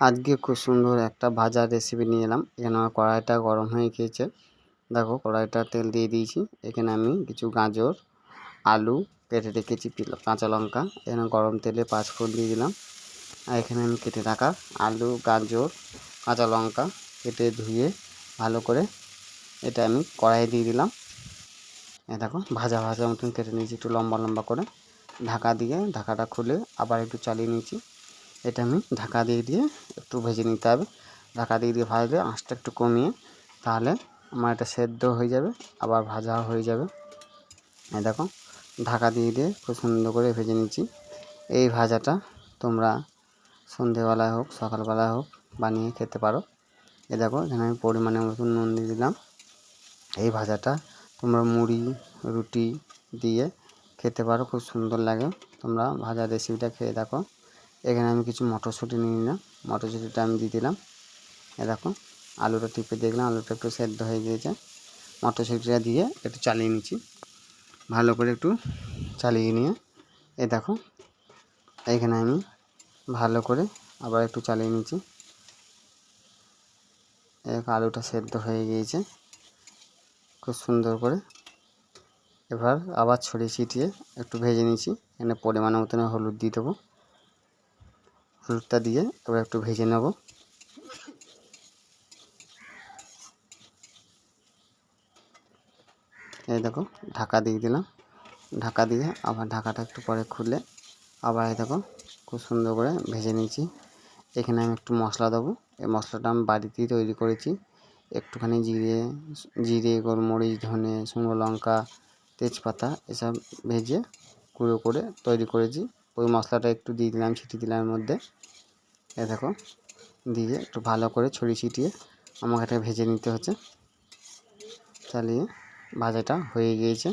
আজকে খুব সুন্দর একটা ভাজার রেসিপি নিয়ে এলাম। এখানে আমার কড়াইটা গরম হয়ে গিয়েছে। দেখো, কড়াইটা তেল দিয়ে দিয়েছি। এখানে আমি কিছু গাজর, আলু, কেটে রেখেছি কাঁচা লঙ্কা। এখানে গরম তেলে পাঁচ ফোড়ন দিয়ে দিলাম। আর এখানে আমি কেটে রাখা আলু, গাজর, কাঁচা লঙ্কা কেটে ধুয়ে ভালো করে এটা আমি কড়াইয়ে দিয়ে দিলাম। এ দেখো, ভাজা ভাজা মতন কেটে নিয়েছি। একটু লম্বা লম্বা করে ঢাকা দিয়ে, ঢাকাটা খুলে আবার একটু চালিয়ে নিয়েছি। এটা আমি ঢাকা দিয়ে দিয়ে একটু ভেজে নিতে হবে। ঢাকা দিয়ে দিয়ে ভাজলে আঁচটা একটু কমিয়ে তাহলে আমার এটা সেদ্ধ হয়ে যাবে, আবার ভাজা হয়ে যাবে। এই দেখো, ঢাকা দিয়ে দিয়ে খুব সুন্দর করে ভেজে নিচ্ছি। এই ভাজাটা তোমরা সন্ধেবেলায় হোক, সকালবেলায় হোক বানিয়ে খেতে পারো। এ দেখো, এখানে আমি পরিমাণে মতন নুন দিয়ে দিলাম। এই ভাজাটা তোমরা মুড়ি, রুটি দিয়ে খেতে পারো, খুব সুন্দর লাগে। তোমরা ভাজা রেসিপিটা খেয়ে দেখো। এখানে আমি কিছু মটরশুঁটি নিয়ে নিলাম। মটরশুঁটিটা আমি দিয়ে দিলাম। এ দেখো, আলুটা টিপে দেখলাম, আলুটা একটু সেদ্ধ হয়ে গিয়েছে। মটরশুঁটিটা দিয়ে একটু চালিয়ে নিচ্ছি। ভালো করে একটু চালিয়ে নিয়ে। এ দেখো, এখানে আমি ভালো করে আবার একটু চালিয়ে নিচ্ছি। এক আলুটা সেদ্ধ হয়ে গিয়েছে। খুব সুন্দর করে এবার আবার ছড়িয়ে ছিটিয়ে একটু ভেজে নিচ্ছি। এখানে পরিমাণ মতন হলুদ দিয়ে দেবো। হলুদটা দিয়ে এবার একটু ভেজে নেব। এই দেখো, ঢাকা দিয়ে দিলাম। ঢাকা দিয়ে আবার ঢাকাটা একটু পরে খুলে আবার এই দেখো, খুব সুন্দর করে ভেজে নিয়েছি। এখানে আমি একটু মশলা দেবো। এই মশলাটা আমি বাড়িতেই তৈরি করেছি। একটুখানি জিরে জিরে, গোলমরিচ, ধনে, শুকনো লঙ্কা, তেজপাতা এসব ভেজে গুঁড়ো করে তৈরি করেছি। ওই মশলাটা একটু দিয়ে দিলাম, ছিটিয়ে দিলাম এর মধ্যে। এ দেখো, দিয়ে একটু ভালো করে ছড়িয়ে ছিটিয়ে আমাকে এটা ভেজে নিতে হচ্ছে। চালিয়ে ভাজাটা হয়ে গিয়েছে।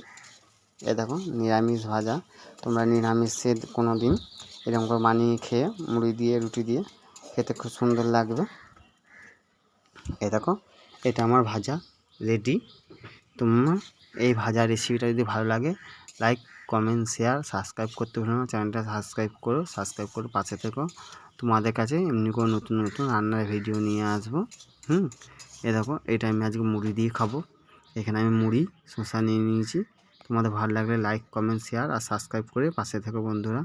এ দেখো, নিরামিষ ভাজা। তোমরা নিরামিষের কোনো দিন এরকম করে বানিয়ে খেয়ে, মুড়ি দিয়ে, রুটি দিয়ে খেতে খুব সুন্দর লাগবে। এ দেখো, এটা আমার ভাজা, রেডি। তোমার এই ভাজা রেসিপিটা যদি ভালো লাগে লাইক কমেন্ট শেয়ার সাবস্ক্রাইব করতে ভুলো না। চ্যানেলটা সাবস্ক্রাইব করো সাবস্ক্রাইব করে পাশে থেকো। তোমাদের কাছে এমনি করে নতুন নতুন রান্নার ভিডিও নিয়ে আসব। হুম? এ দেখো এটা আমি আজকে মুড়ি দিয়ে খাব। এখানে আমি মুড়ি, শসা নিয়ে নিয়েছি। তোমাদের ভালো লাগলে লাইক কমেন্ট শেয়ার আর সাবস্ক্রাইব করে পাশে থেকো বন্ধুরা।